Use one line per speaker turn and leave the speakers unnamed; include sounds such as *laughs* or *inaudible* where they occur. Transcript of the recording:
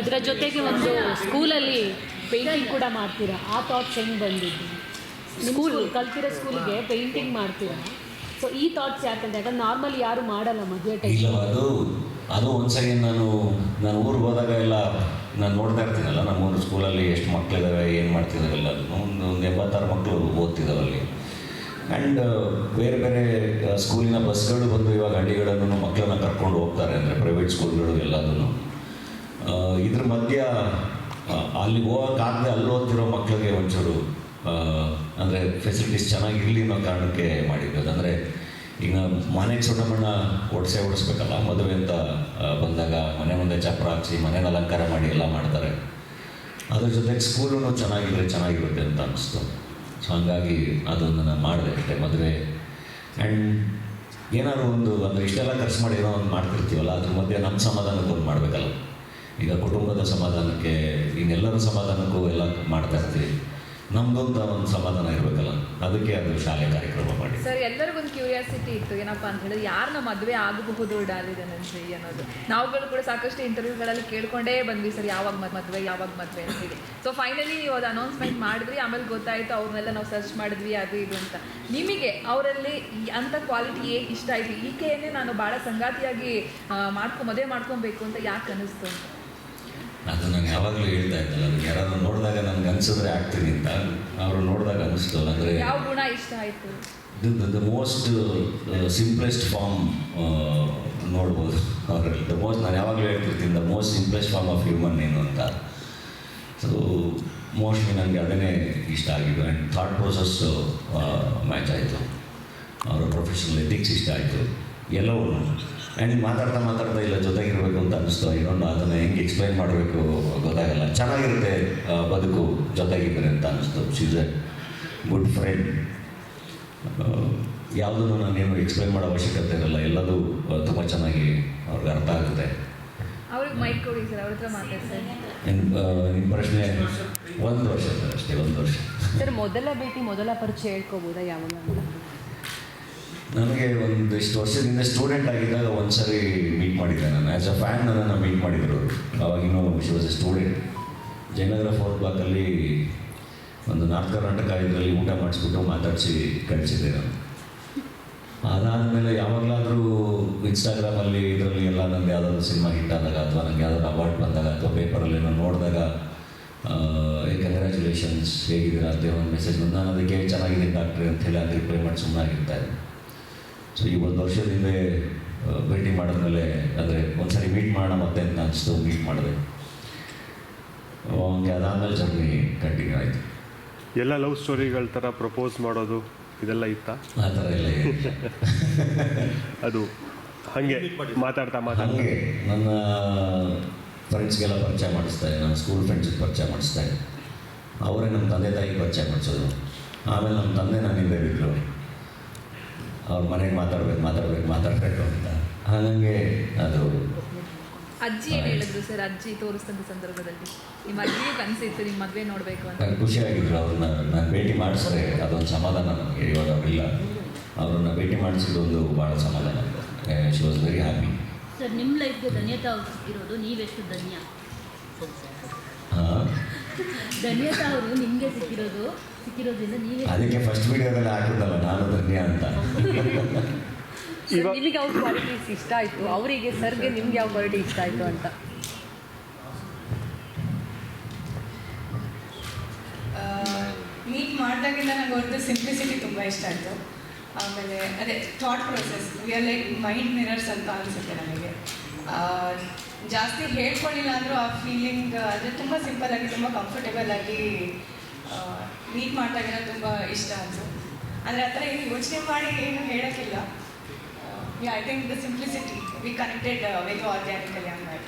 ಇದರ ಜೊತೆಗೆ ಒಂದು ಸ್ಕೂಲಲ್ಲಿ ಪೇಂಟಿಂಗ್ ಕೂಡ ಮಾಡ್ತೀರಾ? ಆ ಥಾಟ್ಸ್ ಹೆಂಗೆ ಬಂದಿದ್ದು? ಸ್ಕೂಲ್ ಕಲ್ತಿರೋ ಸ್ಕೂಲಿಗೆ ಪೇಂಟಿಂಗ್ ಮಾಡ್ತೀರಾ? ಸೊ ಈ ಥಾಟ್ಸ್ ಯಾಕಂದ್ರೆ ಯಾಕಂದ್ರೆ ನಾರ್ಮಲಿ ಯಾರು ಮಾಡಲ್ಲ ಮದುವೆ
ಇಲ್ಲ
ಟೈಮ್
ಅದು ಅದು ಒಂದ್ಸರಿ ನಾನು ನಾನು ಊರಿಗೆ ಹೋದಾಗ ಎಲ್ಲ ನಾನು ನೋಡ್ತಾ ಇರ್ತೀನಲ್ಲ ನಮ್ಮ ಒಂದು ಸ್ಕೂಲಲ್ಲಿ ಎಷ್ಟು ಮಕ್ಕಳಿದ್ದಾವೆ ಏನು ಮಾಡ್ತಿದ್ದಾವೆ ಎಲ್ಲ ಒಂದು ಒಂದು ಎಂಬತ್ತಾರು ಮಕ್ಕಳು ಓದ್ತಿದ್ದಾವೆ ಅಲ್ಲಿ. ಆ್ಯಂಡ್ ಬೇರೆ ಬೇರೆ ಸ್ಕೂಲಿನ ಬಸ್ಗಳು ಬಂದು ಇವಾಗ ಹಳ್ಳಿಗಳನ್ನು ಮಕ್ಕಳನ್ನ ಕರ್ಕೊಂಡು ಹೋಗ್ತಾರೆ ಅಂದರೆ ಪ್ರೈವೇಟ್ ಸ್ಕೂಲ್ಗಳು ಎಲ್ಲದನ್ನು ಇದ್ರ ಮಧ್ಯ ಅಲ್ಲಿ ಹೋಗೋಕ್ಕಾಗದೆ ಅಲ್ಲಿ ಓದ್ತಿರೋ ಮಕ್ಕಳಿಗೆ ಒಂಚೂರು ಅಂದರೆ ಫೆಸಿಲಿಟೀಸ್ ಚೆನ್ನಾಗಿರಲಿ ಅನ್ನೋ ಕಾರಣಕ್ಕೆ ಮಾಡಿದ್ದು ಅಂದರೆ ಈಗ ಮನೆಗೆ ಸುಣ್ಣಮಣ್ಣ ಒಡಿಸೆ ಓಡಿಸ್ಬೇಕಲ್ಲ ಮದುವೆ ಅಂತ ಬಂದಾಗ ಮನೆ ಮುಂದೆ ಚಪ್ರ ಹಾಕ್ಸಿ ಮನೇನ ಅಲಂಕಾರ ಮಾಡಿ ಎಲ್ಲ ಮಾಡ್ತಾರೆ. ಅದ್ರ ಜೊತೆಗೆ ಸ್ಕೂಲೂ ಚೆನ್ನಾಗಿದ್ರೆ ಚೆನ್ನಾಗಿರುತ್ತೆ ಅಂತ ಅನ್ನಿಸ್ತು ಸೊ ಹಂಗಾಗಿ ಅದನ್ನು ನಾನು ಮಾಡಿದೆ ಅಷ್ಟೇ ಮದುವೆ. ಆ್ಯಂಡ್ ಏನಾದ್ರು ಒಂದು, ಅಂದರೆ ಇಷ್ಟೆಲ್ಲ ಖರ್ಚು ಮಾಡಿರೋ ಒಂದು ಮಾಡ್ತಿರ್ತೀವಲ್ಲ, ಅದ್ರ ಮಧ್ಯೆ ನಮ್ಮ ಸಮಾಧಾನಕ್ಕೆ ಮಾಡಬೇಕಲ್ಲ. ಈಗ ಕುಟುಂಬದ ಸಮಾಧಾನಕ್ಕೆ, ಇನ್ನೆಲ್ಲರ ಸಮಾಧಾನಕ್ಕೂ ಎಲ್ಲ ಮಾಡ್ತಾ ಇರ್ತೀವಿ. ನಮ್ದೊಂದು ಒಂದು ಸಮಾಧಾನ ಇರಬೇಕಲ್ಲ, ಅದಕ್ಕೆ ಅದು ಶಾಲೆ ಕಾರ್ಯಕ್ರಮ ಮಾಡಿ.
ಸರ್, ಎಲ್ಲರಿಗೊಂದು ಕ್ಯೂರಿಯಾಸಿಟಿ ಇತ್ತು, ಏನಪ್ಪ ಅಂತ ಹೇಳಿದ್ರೆ ಯಾರನ್ನ ಮದುವೆ ಆಗಬಹುದು ಡಾಲಿದನಂಜಿ ಅನ್ನೋದು. ನಾವುಗಳು ಕೂಡ ಸಾಕಷ್ಟು ಇಂಟರ್ವ್ಯೂಗಳಲ್ಲಿ ಕೇಳ್ಕೊಂಡೇ ಬಂದ್ವಿ ಸರ್, ಯಾವಾಗ ಮದ್- ಮದುವೆ, ಯಾವಾಗ ಮದುವೆ ಅಂತ ಹೇಳಿ. ಸೊ ಫೈನಲಿ ಅದು ಅನೌನ್ಸ್ಮೆಂಟ್ ಮಾಡಿದ್ವಿ, ಆಮೇಲೆ ಗೊತ್ತಾಯ್ತು, ಅವ್ರನ್ನೆಲ್ಲ ನಾವು ಸರ್ಚ್ ಮಾಡಿದ್ವಿ, ಅದು ಇದು ಅಂತ. ನಿಮಗೆ ಅವರಲ್ಲಿ ಅಂಥ ಕ್ವಾಲಿಟಿ ಏ ಇಷ್ಟ ಆಯ್ತು? ಈಕೆಯನ್ನೇ ನಾನು ಭಾಳ ಸಂಗಾತಿಯಾಗಿ ಮಾಡ್ಕೊ, ಮದುವೆ ಮಾಡ್ಕೊಬೇಕು ಅಂತ ಯಾಕೆ ಅನ್ನಿಸ್ತು ಅಂತ?
ಅದು ನಾನು ಯಾವಾಗಲೂ ಹೇಳ್ತಾ ಇದ್ದಲ್ಲ ಅದು ಯಾರಾದ್ರು ನೋಡಿದಾಗ ನನಗೆ ಅನಿಸಿದ್ರೆ ಆಗ್ತೀನಿ ಅಂತ. ಅವರು ನೋಡಿದಾಗ ಅನಿಸ್ತು ಅಂದರೆ
ಯಾವ ಗುಣ ಇಷ್ಟ ಆಯಿತು?
ದ ಮೋಸ್ಟ್ ಸಿಂಪ್ಲೆಸ್ಟ್ ಫಾರ್ಮ್ ನೋಡ್ಬೋದು ಅವರಲ್ಲಿ. ದ ಮೋಸ್ಟ್ ನಾನು ಯಾವಾಗಲೂ ಹೇಳ್ತಿರ್ತೀನಿ the most simplest form of human ಏನು ಅಂತ. ಸೊ ಮೋಸ್ಟ್ಲಿ ನನಗೆ ಅದನ್ನೇ ಇಷ್ಟ ಆಗಿದ್ದು. ಆ್ಯಂಡ್ ಥಾಟ್ ಪ್ರೊಸೆಸ್ಸು ಮ್ಯಾಚ್ ಆಯಿತು. ಅವರ ಪ್ರೊಫೆಷನಲ್ ಎಥಿಕ್ಸ್ ಇಷ್ಟ ಆಯಿತು. ಎಲ್ಲವೂ. ಆ್ಯಂಡ್ ಮಾತಾಡ್ತಾ ಮಾತಾಡ್ತಾ ಇಲ್ಲ ಜೊತೆಗಿರಬೇಕು ಅನ್ನಿಸ್ತು ಇನ್ನೊಂದು ಅದನ್ನು ಹೆಂಗೆ ಎಕ್ಸ್ಪ್ಲೈನ್ ಮಾಡಬೇಕು ಗೊತ್ತಾಗಲ್ಲ. ಚೆನ್ನಾಗಿರುತ್ತೆ ಬದುಕು ಜೊತೆಗಿದ್ದಾರೆ ಅಂತ ಅನಿಸ್ತು. ಶೀಸ್ ಎ ಗುಡ್ ಫ್ರೆಂಡ್ ಯಾವುದನ್ನು ನಾನೇನು ಎಕ್ಸ್ಪ್ಲೈನ್ ಮಾಡೋ ಅವಶ್ಯಕತೆ ಇರಲ್ಲ. ಎಲ್ಲದೂ ತುಂಬ ಚೆನ್ನಾಗಿ ಅವ್ರಿಗೆ ಅರ್ಥ ಆಗುತ್ತೆ.
ಅವ್ರಿಗೆ ಮೈಕ್ ಕೊಡಿ ಸರ್ ಅವ್ರ ಹತ್ರ ಮಾತಾಡ್ತಾರೆ
ನಿಮ್ಮ ನಿಮ್ಮ ಪ್ರಶ್ನೆ ಒಂದು ವರ್ಷ ಸರ್ ಅಷ್ಟೇ ಒಂದು ವರ್ಷ.
ಸರ್ ಮೊದಲ ಭೇಟಿ ಮೊದಲ ಪರಿಚಯ ಹೇಳ್ಕೋಬೋದಾ ಯಾವಾಗ? ಅಂತ
ನನಗೆ ಒಂದಿಷ್ಟು ವರ್ಷದಿಂದ ಸ್ಟೂಡೆಂಟ್ ಆಗಿದ್ದಾಗ ಒಂದು ಸರಿ ಮೀಟ್ ಮಾಡಿದ್ದೆ ನಾನು. ಆ್ಯಸ್ ಅ ಫ್ಯಾನ್ ನನ್ನನ್ನು ಮೀಟ್ ಮಾಡಿದರು. ಅವಾಗಿನ್ನೂ she was a student Jayanagar fourth ಬ್ಲಾಕಲ್ಲಿ ಒಂದು ನಾರ್ತ್ ಕರ್ನಾಟಕ ಇದರಲ್ಲಿ ಊಟ ಮಾಡಿಸ್ಬಿಟ್ಟು ಮಾತಾಡಿಸಿ ಕಳಿಸಿದ್ದೆ ನಾನು. ಅದಾದಮೇಲೆ ಯಾವಾಗಲಾದರೂ ಇನ್ಸ್ಟಾಗ್ರಾಮಲ್ಲಿ ಇದರಲ್ಲಿ ಎಲ್ಲ ನನಗೆ ಯಾವುದಾದ್ರು ಸಿನಿಮಾ ಹಿಟ್ ಆದಾಗ ಅಥವಾ ನನಗೆ ಯಾವ್ದಾದ್ರು ಅವಾರ್ಡ್ ಬಂದಾಗ ಅಥವಾ ಪೇಪರಲ್ಲಿ ನಾನು ನೋಡಿದಾಗ ಕಂಗ್ರ್ಯಾಚುಲೇಷನ್ಸ್ ಹೇಗಿದ್ದೀರಾ? ಅಂತ ಒಂದು ಮೆಸೇಜ್ ಬಂದು ನಾನು ಅದಕ್ಕೆ ಚೆನ್ನಾಗಿದೆ ಡಾಕ್ಟ್ರಿ ಅಂತ ಹೇಳಿ ಅದಕ್ಕೆ ಮಾಡಿ ಸುಮ್ಮನೆ ಆಗಿರ್ತಾ ಇದ್ದೆ. ಸೊ ಈ ಒಂದು ವರ್ಷದ ಹಿಂದೆ ಭೇಟಿ ಮಾಡಿದ್ಮೇಲೆ ಅಂದರೆ ಒಂದ್ಸರಿ ಮೀಟ್ ಮಾಡೋಣ ಮತ್ತೆ ಅಂತ ಅನಿಸ್ತು ಮೀಟ್ ಮಾಡಿದೆ. ಹಂಗೆ ಅದಾದಮೇಲೆ ಜರ್ನಿ ಕಂಟಿನ್ಯೂ ಆಯಿತು.
ಎಲ್ಲ ಲವ್ ಸ್ಟೋರಿಗಳ ಥರ ಪ್ರಪೋಸ್ ಮಾಡೋದು ಇದೆಲ್ಲ ಇತ್ತಾ?
ಆ ಥರ ಎಲ್ಲ ಏನಿಲ್ಲ. *laughs*
ಅದು ಹಾಗೆ ಮಾತಾಡ್ತಾ ಮಾತಾಡ್ತಾ.
ಹಾಗೆ ನನ್ನ ಫ್ರೆಂಡ್ಸ್ಗೆಲ್ಲ ಪರಿಚಯ ಮಾಡಿಸ್ತಾರೆ ನನ್ನ ಸ್ಕೂಲ್ ಫ್ರೆಂಡ್ಸಿಗೆ ಪರಿಚಯ ಮಾಡಿಸ್ತಾರೆ ಅವರೇ ನಮ್ಮ ತಂದೆ ತಾಯಿಗೆ ಪರಿಚಯ ಮಾಡಿಸೋದು. ಆಮೇಲೆ ನಮ್ಮ ತಂದೆ ನನ್ನ ಹಿಂದೆ ಬಿದ್ದರು ಅವ್ರ ಮನೆಗೆ ಮಾತಾಡ್ಬೇಕು ಮಾತಾಡ್ಬೇಕು ಮಾತಾಡಬೇಕು ಅಂತ. ಹಾಗಂಗೆ ಅದು.
ಅಜ್ಜಿ ಏನು ಹೇಳಿದ್ರು ಸರ್? ಅಜ್ಜಿ ತೋರಿಸಿದಂಥ ಸಂದರ್ಭದಲ್ಲಿ. ನಿಮ್ಮ ಅಜ್ಜಿಯೂ ಕನಸಿತ್ತು ನಿಮ್ಮ ಮದುವೆ ನೋಡಬೇಕು ಅಂತ.
ನನಗೆ ಖುಷಿಯಾಗಿದ್ರು ಅವ್ರನ್ನ ನಾನು ಭೇಟಿ ಮಾಡಿಸಿದ್ರೆ ಅದೊಂದು ಸಮಾಧಾನ ನನಗೆ ಇವಾಗ ಅವರಿಲ್ಲ. ಅವ್ರನ್ನ ಭೇಟಿ ಮಾಡಿಸಿದ್ದೊಂದು ಭಾಳ ಸಮಾಧಾನ. She was very happy
sir ನಿಮ್ಮ ಲೈಫ್ಗೆ ಧನ್ಯತಾ ಇರೋದು. ನೀವೆಷ್ಟು ಧನ್ಯ. ಧನ್ಯತಾ ಅವರು ನಿಮಗೆ ಸಿಕ್ಕಿರೋದು ಸಿಕ್ಕಿರೋದ್ರಿಂದ ನೀವೇ
ಅದಕ್ಕೆ ಫಸ್ಟ್ ವಿಡಿಯೋದಲ್ಲಿ ಹಾಕಿದ್ದಲ್ಲ ನಾನು ಧನ್ಯ ಅಂತ. *laughs*
ಇವಾಗ
ನಿಮಗೆ ಯಾವ ಕ್ವಾಲಿಟೀಸ್ ಇಷ್ಟ ಆಯಿತು? ಅವರಿಗೆ ಸರ್ಗೆ ನಿಮ್ಗೆ ಯಾವ ಕ್ವಾಲಿಟಿ ಇಷ್ಟ ಆಯಿತು ಅಂತ?
ಮೀಟ್ ಮಾಡಿದಾಗಿಂದ ನನಗೆ ಒಂದು ಸಿಂಪ್ಲಿಸಿಟಿ ತುಂಬ ಇಷ್ಟ ಆಯಿತು. ಆಮೇಲೆ ಅದೇ thought process we are like mind mirrors ಅಂತ ಅನಿಸುತ್ತೆ ನನಗೆ ಆ, ಜಾಸ್ತಿ ಹೇಳ್ಕೊಳ್ಳಿಲ್ಲ ಅಂದರೂ ಆ ಫೀಲಿಂಗ್ ಅಂದರೆ ತುಂಬ ಸಿಂಪಲ್ ಆಗಿ, ತುಂಬ ಕಂಫರ್ಟೇಬಲ್ ಆಗಿ ಮೀಟ್ ಇರೋದು ತುಂಬ ಇಷ್ಟ ಆಯಿತು ಅಂದರೆ ಆ ಥರ ಏನು ಯೋಚನೆ ಮಾಡಿ ಏನು ಹೇಳೋಕ್ಕಿಲ್ಲ. I think the simplicity we connected very organically ಹಂಗಾಗಿ